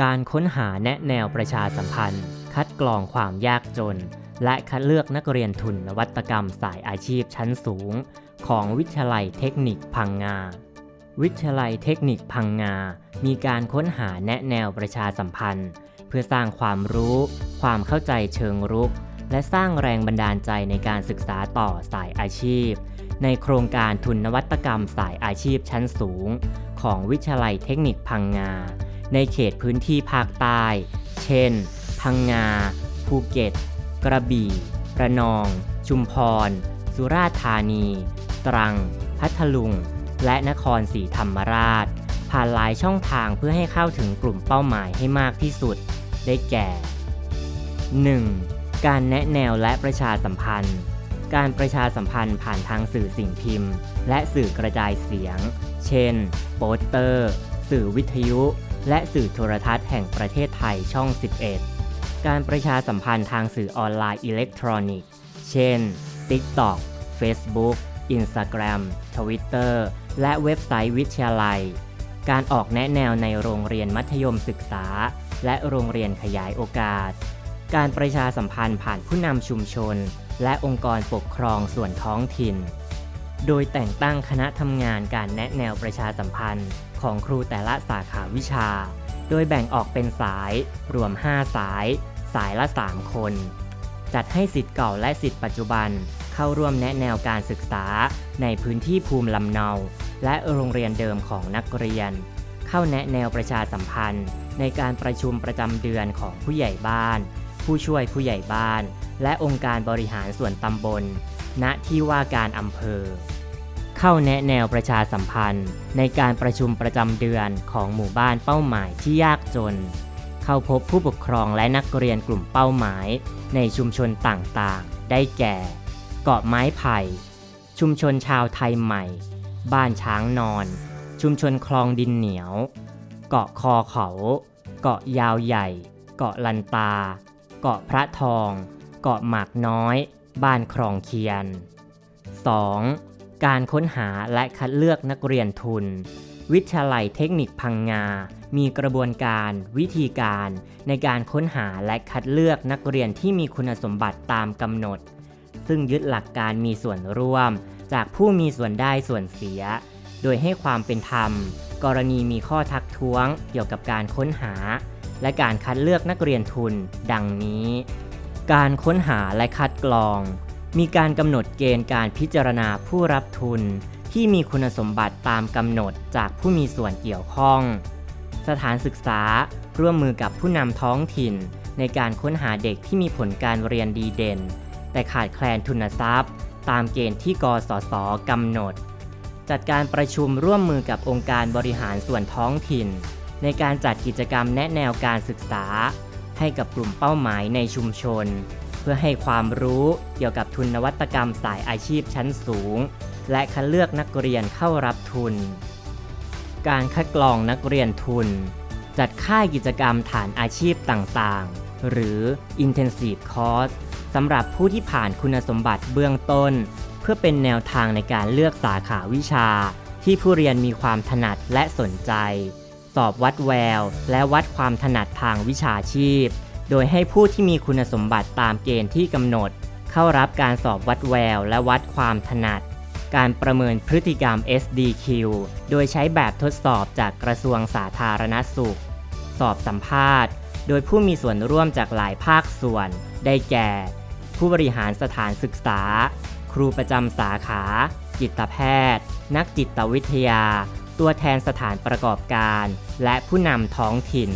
การค้นหาแนะแนวประชาสัมพันธ์ คัดกรองความยากจน และคัดเลือกนักเรียนทุนนวัตกรรมสายอาชีพชั้นสูง ของวิทยาลัยเทคนิคพังงา วิทยาลัยเทคนิคพังงา มีการค้นหาแนะแนวประชาสัมพันธ์ เพื่อสร้างความรู้ ความเข้าใจเชิงรุก และสร้างแรงบันดาลใจในการศึกษาต่อสายอาชีพ ในโครงการทุนนวัตกรรมสายอาชีพชั้นสูง ของวิทยาลัยเทคนิคพังงา ในเขตพื้นที่ภาคใต้ เช่น พังงา ภูเก็ต กระบี่ ระนอง ชุมพร สุราษฎร์ธานี ตรัง พัทลุง และนครศรีธรรมราช ผ่านหลายช่องทางเพื่อให้เข้าถึงกลุ่มเป้าหมายให้มากที่สุด ได้แก่ 1. การแนะแนวและประชาสัมพันธ์ การประชาสัมพันธ์ผ่านทางสื่อสิ่งพิมพ์ และสื่อกระจายเสียง เช่น โปสเตอร์ สื่อวิทยุ และสื่อโทรทัศน์แห่งประเทศไทยช่อง 11 การประชาสัมพันธ์ทางสื่อออนไลน์อิเล็กทรอนิกส์ เช่น TikTok Facebook Instagram Twitter และเว็บไซต์วิทยาลัย การออกแนะแนวในโรงเรียนมัธยมศึกษา และโรงเรียนขยายโอกาส การประชาสัมพันธ์ผ่านผู้นำชุมชน และองค์กรปกครองส่วนท้องถิ่น โดยแต่งตั้งคณะทำงานการแนะแนวประชาสัมพันธ์ ของครูแต่ละสาขาวิชา โดยแบ่งออกเป็นสายรวม 5 สาย สายละ 3 คน จัดให้สิทธิ์เก่าและสิทธิ์ปัจจุบัน เข้าร่วมแนะแนวการศึกษาในพื้นที่ภูมิลำเนา และโรงเรียนเดิมของนักเรียน เข้าแนะแนวประชาสัมพันธ์ ในการประชุมประจำเดือนของผู้ใหญ่บ้าน ผู้ช่วยผู้ใหญ่บ้าน และองค์การบริหารส่วนตำบล ณ ที่ว่าการอำเภอ เข้าแนะแนวประชาสัมพันธ์ ในการประชุมประจำเดือนของหมู่บ้านเป้าหมายที่ยากจน เข้าพบผู้ปกครองและนักเรียนกลุ่มเป้าหมาย ในชุมชนต่างๆ ได้แก่ เกาะไม้ไผ่ ชุมชนชาวไทยใหม่ บ้านช้างนอน ชุมชนคลองดินเหนียว เกาะคอเขา เกาะยาวใหญ่ เกาะลันตา เกาะพระทอง เกาะหมากน้อย บ้านครองเคียน 2. การค้นหาและคัดเลือกนักเรียนทุน วิทยาลัยเทคนิคพังงา มีกระบวนการวิธีการในการค้นหาและคัดเลือกนักเรียนที่มีคุณสมบัติตามกำหนด ซึ่งยึดหลักการมีส่วนร่วม จากผู้มีส่วนได้ส่วนเสีย โดยให้ความเป็นธรรม กรณีมีข้อทักท้วงเกี่ยวกับการค้นหา และการคัดเลือกนักเรียนทุน ดังนี้ การค้นหาและคัดกรอง มีการกำหนดเกณฑ์การพิจารณาผู้รับทุน ที่มีคุณสมบัติตามกำหนดจากผู้มีส่วนเกี่ยวข้อง สถานศึกษาร่วมมือกับผู้นำท้องถิ่น ในการค้นหาเด็กที่มีผลการเรียนดีเด่น แต่ขาดแคลนทุนทรัพย์ ตามเกณฑ์ที่กสศกำหนด จัดการประชุมร่วมมือกับองค์การบริหารส่วนท้องถิ่น ในการจัดกิจกรรมแนะแนวการศึกษา ให้กับกลุ่มเป้าหมายในชุมชน เพื่อให้ความรู้เกี่ยวกับทุนนวัตกรรมสายอาชีพชั้นสูง และคัดเลือกนักเรียนเข้ารับทุน การคัดกรองนักเรียนทุน จัดค่ายกิจกรรมฐานอาชีพต่างๆ หรือ Intensive Course สำหรับผู้ที่ผ่านคุณสมบัติเบื้องต้น เพื่อเป็นแนวทางในการเลือกสาขาวิชา ที่ผู้เรียนมีความถนัดและสนใจ สอบวัดแวว และวัดความถนัดทางวิชาชีพ โดยให้ผู้ที่มีคุณสมบัติตามเกณฑ์ที่กำหนด เข้ารับการสอบวัดแวว และวัดความถนัด การประเมินพฤติกรรม SDQ โดยใช้แบบทดสอบจากกระทรวงสาธารณสุข สอบสัมภาษณ์ โดยผู้มีส่วนร่วมจากหลายภาคส่วน ได้แก่ ผู้บริหารสถานศึกษา ครูประจำสาขา จิตแพทย์ นักจิตวิทยา ตัวแทนสถานประกอบการ และผู้นำท้องถิ่น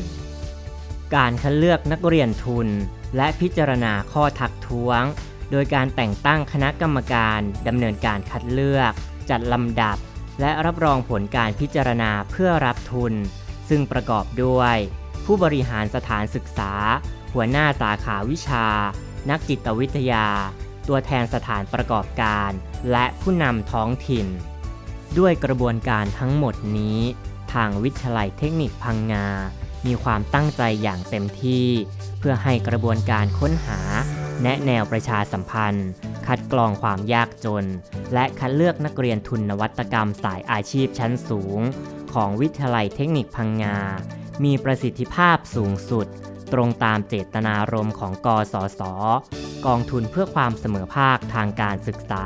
การคัดเลือกนักเรียนทุน และพิจารณาข้อทักท้วง โดยการแต่งตั้งคณะกรรมการดำเนินการคัดเลือก จัดลำดับ และรับรองผลการพิจารณาเพื่อรับทุน ซึ่งประกอบด้วย ผู้บริหารสถานศึกษา หัวหน้าสาขาวิชา นักจิตวิทยา ตัวแทนสถานประกอบการ และผู้นำท้องถิ่น ด้วยกระบวนการทั้งหมดนี้ ทางวิทยาลัยเทคนิคพังงา มีความตั้งใจอย่างเต็มที่ เพื่อให้กระบวนการค้นหา แนะแนวประชาสัมพันธ์ คัดกรองความยากจน และคัดเลือกนักเรียนทุนนวัตกรรมสายอาชีพชั้นสูง ของวิทยาลัยเทคนิคพังงา มีประสิทธิภาพสูงสุด ตรงตามเจตนารมณ์ของกสศกองทุนเพื่อความเสมอภาคทางการศึกษา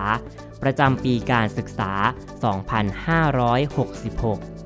ประจำปีการศึกษา 2566